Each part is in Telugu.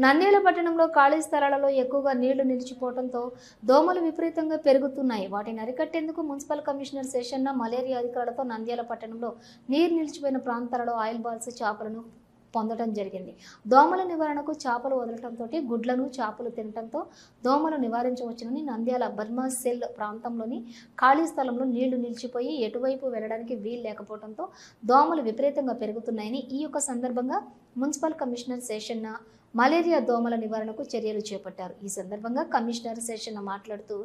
నంద్యాల పట్టణంలో ఖాళీ స్థలాలలో ఎక్కువగా నీళ్ళు నిలిచిపోవడంతో దోమలు విపరీతంగా పెరుగుతున్నాయి. వాటిని అరికట్టేందుకు మున్సిపల్ కమిషనర్ శేషన్న మలేరియా అధికారులతో నంద్యాల పట్టణంలో నీరు నిలిచిపోయిన ప్రాంతాలలో ఆయిల్ బాల్స్ చేపలను పొందడం జరిగింది. దోమల నివారణకు చేపలు వదలటంతో గుడ్లను చేపలు తినటంతో దోమలు నివారించవచ్చునని నంద్యాల బర్మా సెల్ ప్రాంతంలోని ఖాళీ స్థలంలో నీళ్ళు నిలిచిపోయి ఎటువైపు వెళ్ళడానికి వీలు లేకపోవడంతో దోమలు విపరీతంగా పెరుగుతున్నాయని ఈ యొక్క సందర్భంగా మున్సిపల్ కమిషనర్ శేషన్న మలేరియా దోమల నివారణకు చర్యలు చేపట్టారు. ఈ సందర్భంగా కమిషనర్ శేషన్న మాట్లాడుతూ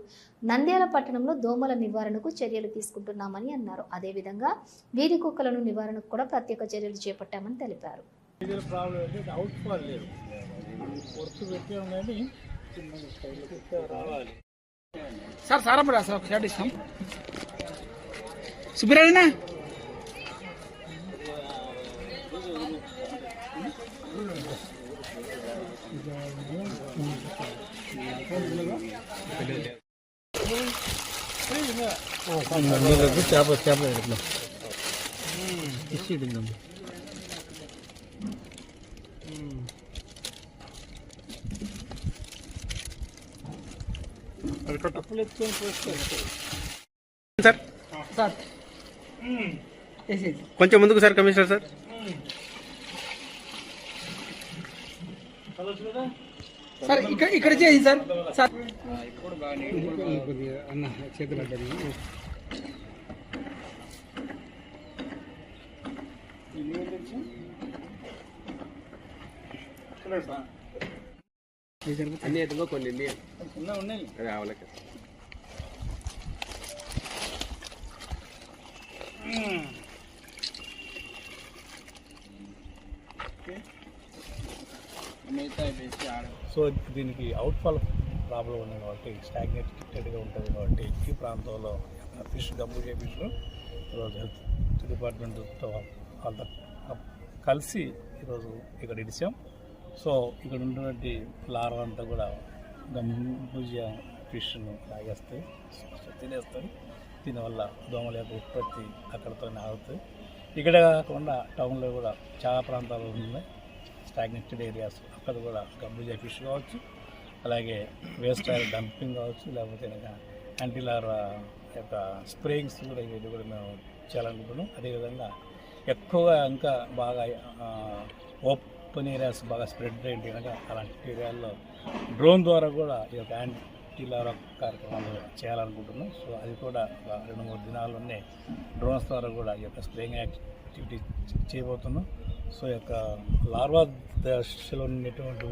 నంద్యాల పట్టణంలో దోమల నివారణకు చర్యలు తీసుకుంటున్నామని అన్నారు. అదేవిధంగా వీధి కుక్కలను నివారణకు కూడా ప్రత్యేక చర్యలు చేపట్టామని తెలిపారు. డీజిల్ ప్రాబ్లం ఏంటంటే అవుట్ ఫాల్ లేదు. వర్క్ పెట్టాం కానీ రావాలి. సార్ సార్ ఒక షర్ట్ ఇస్తాం సుబ్బిరాజనా చేప చేప అప్పులు ఎత్తుకొని పోస్తే సార్? కొంచెం ముందుకు సార్ కమిషనర్ సార్. సార్ ఇక్కడ ఇక్కడ చేయండి సార్. సార్. అన్న చేతులు అన్ని ఎదుగో కొన్ని ఉన్నాయి. అదే ఆవలకి. సో దీనికి అవుట్ ఫాల్ ప్రాబ్లం ఉంది కాబట్టి స్టాగ్నేటెడ్గా ఉంటుంది కాబట్టి ఈ ప్రాంతంలో ఫిష్ గంబూజే ఫిష్ ఈరోజు హెల్త్ డిపార్ట్మెంట్తో వాళ్ళతో కలిసి ఈరోజు ఇక్కడ ఇడిచాం. సో ఇక్కడ ఉన్నటువంటి లార్వా అంతా కూడా గంబూజియా ఫిష్ను తాగేస్తాయి తినేస్తాయి దీనివల్ల దోమల యొక్క ఉత్పత్తి అక్కడతో ఆగుతాయి. ఇక్కడ కాకుండా టౌన్లో కూడా చాలా ప్రాంతాలు ఉన్నాయి స్టాగ్నెటెడ్ ఏరియాస్ అక్కడ కూడా గంబూజా ఫిష్ కావచ్చు అలాగే వేస్ట్ ఆయిల్ డంపింగ్ కావచ్చు లేకపోతే కనుక యాంటీలార్ యొక్క స్ప్రేయింగ్స్ కూడా ఇవి కూడా మేము చేయాలనుకుంటున్నాం. అదేవిధంగా ఎక్కువగా ఇంకా బాగా ఓప్ ఓపెన్ ఏరియాస్ బాగా స్ప్రెడ్ అయింది కనుక అలాంటి ఏరియాల్లో డ్రోన్ ద్వారా కూడా ఈ యొక్క యాంటీలార్ కార్యక్రమాలు చేయాలనుకుంటున్నాం. సో అది కూడా ఒక రెండు మూడు దినాల్లోనే డ్రోన్స్ ద్వారా కూడా ఈ యొక్క స్ప్రేయింగ్ యాక్టివిటీ చేయబోతున్నాం. సో యొక్క లార్వా దశలో ఉన్నటువంటి